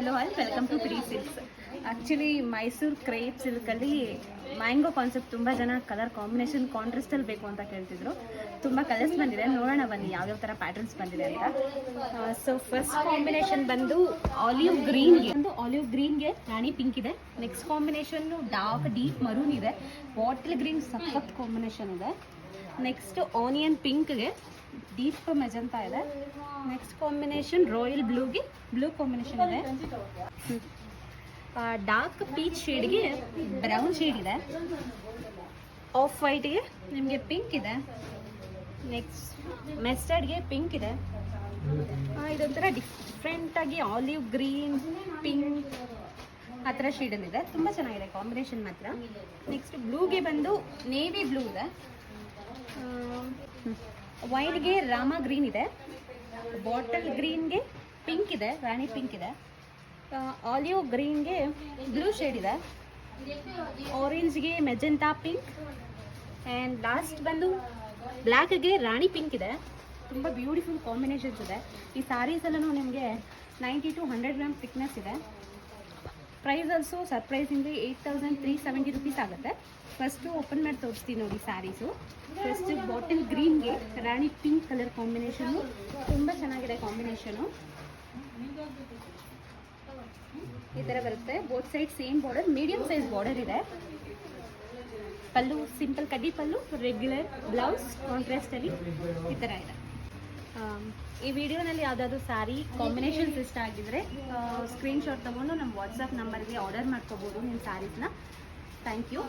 Hello all welcome to ಪ್ರೀ silks actually Mysuru crepe ಸಿಲ್ಕಲ್ಲಿ mango concept ತುಂಬ ಜನ ಕಲರ್ ಕಾಂಬಿನೇಷನ್ ಕಾಂಟ್ರೆಸ್ಟಲ್ಲಿ ಬೇಕು ಅಂತ ಕೇಳ್ತಿದ್ರು. ತುಂಬ ಕಲರ್ಸ್ ಬಂದಿದೆ, ನೋಡೋಣ ಬನ್ನಿ ಯಾವ್ಯಾವ ಥರ ಪ್ಯಾಟರ್ನ್ಸ್ ಬಂದಿದೆ ಅಂತ. ಸೊ ಫಸ್ಟ್ ಕಾಂಬಿನೇಷನ್ ಬಂದು ಆಲಿವ್ ಗ್ರೀನ್ಗೆ ಒಂದು ಆಲಿವ್ ಗ್ರೀನ್ಗೆ ರಾಣಿ ಪಿಂಕ್ ಇದೆ. Next combination dark deep maroon ಇದೆ. ಬಾಟಲ್ ಗ್ರೀನ್ ಸಖತ್ ಕಾಂಬಿನೇಷನ್ ಇದೆ. ನೆಕ್ಸ್ಟ್ ಆನಿಯನ್ ಪಿಂಕ್ಗೆ ಡೀಪ್ ಮೆಜಂತ ಇದೆ. ನೆಕ್ಸ್ಟ್ ಕಾಂಬಿನೇಷನ್ ರಾಯಲ್ ಬ್ಲೂಗೆ ಬ್ಲೂ ಕಾಂಬಿನೇಷನ್ ಇದೆ. ಡಾರ್ಕ್ ಪೀಚ್ ಶೇಡ್ಗೆ ಬ್ರೌನ್ ಶೇಡ್ ಇದೆ. ಆಫ್ ವೈಟ್ಗೆ ನಿಮಗೆ ಪಿಂಕ್ ಇದೆ. ನೆಕ್ಸ್ಟ್ ಮೆಸ್ಟರ್ಡ್ಗೆ ಪಿಂಕ್ ಇದೆ. ಇದೊಂಥರ ಡಿಫ್ರೆಂಟಾಗಿ ಆಲಿವ್ ಗ್ರೀನ್ ಪಿಂಕ್ ಆ ಥರ ಶೇಡಲ್ಲಿದೆ ತುಂಬ ಚೆನ್ನಾಗಿದೆ ಕಾಂಬಿನೇಷನ್ ಮಾತ್ರ. ನೆಕ್ಸ್ಟ್ ಬ್ಲೂಗೆ ಬಂದು ನೇವಿ ಬ್ಲೂ ಇದೆ. ವೈನ್ಗೆ ರಾಮ ಗ್ರೀನ್ ಇದೆ. ಬಾಟಲ್ ಗ್ರೀನ್ಗೆ ಪಿಂಕ್ ಇದೆ. ರಾಣಿ ಪಿಂಕ್ ಇದೆ. ಆಲಿವ್ ಗ್ರೀನ್ಗೆ ಬ್ಲೂ ಶೇಡ್ ಇದೆ. ಆರೆಂಜ್ಗೆ ಮೆಜೆಂಟಾ ಪಿಂಕ್ ಆ್ಯಂಡ್ ಲಾಸ್ಟ್ ಬಂದು ಬ್ಲ್ಯಾಕ್ಗೆ ರಾಣಿ ಪಿಂಕ್ ಇದೆ. ತುಂಬ ಬ್ಯೂಟಿಫುಲ್ ಕಾಂಬಿನೇಷನ್ಸ್ ಇದೆ. ಈ ಸ್ಯಾರೀಸ್ ನಿಮಗೆ ninety two hundred gram thickness ಇದೆ. Price also surprisingly eight thousand three seventy rupees ಆಗುತ್ತೆ. ಫಸ್ಟು ಓಪನ್ ಮಾಡಿ ತೋರಿಸ್ತೀನಿ ನೋಡಿ ಸ್ಯಾರೀಸು ಫಸ್ಟ್ ಬಾಟಲ್ ಗ್ರೀನ್ಗೆ ರಾಣಿ ಪಿಂಕ್ ಕಲರ್ ಕಾಂಬಿನೇಷನು ತುಂಬ ಚೆನ್ನಾಗಿದೆ ಕಾಂಬಿನೇಷನು ಈ ಥರ ಬರುತ್ತೆ. Both side same border medium size border ಇದೆ. ಪಲ್ಲು ಸಿಂಪಲ್ ಕಡ್ಡಿ ಪಲ್ಲು ರೆಗ್ಯುಲರ್ ಬ್ಲೌಸ್ ಕಾಂಟ್ರಾಸ್ಟಲ್ಲಿ ಈ ಥರ ಇದೆ. ಈ ವಿಡಿಯೋನಲ್ಲಿ ಯಾವುದಾದ್ರು ಸ್ಯಾರಿ ಕಾಂಬಿನೇಷನ್ಸ್ ಇಷ್ಟ ಆಗಿದ್ರೆ ಸ್ಕ್ರೀನ್ಶಾಟ್ ತಗೊಂಡು ನಮ್ಮ ವಾಟ್ಸಪ್ ನಂಬರ್ಗೆ ಆರ್ಡರ್ ಮಾಡ್ಕೋಬೋದು ನಿಮ್ಮ ಸ್ಯಾರೀಸ್ನ. Thank you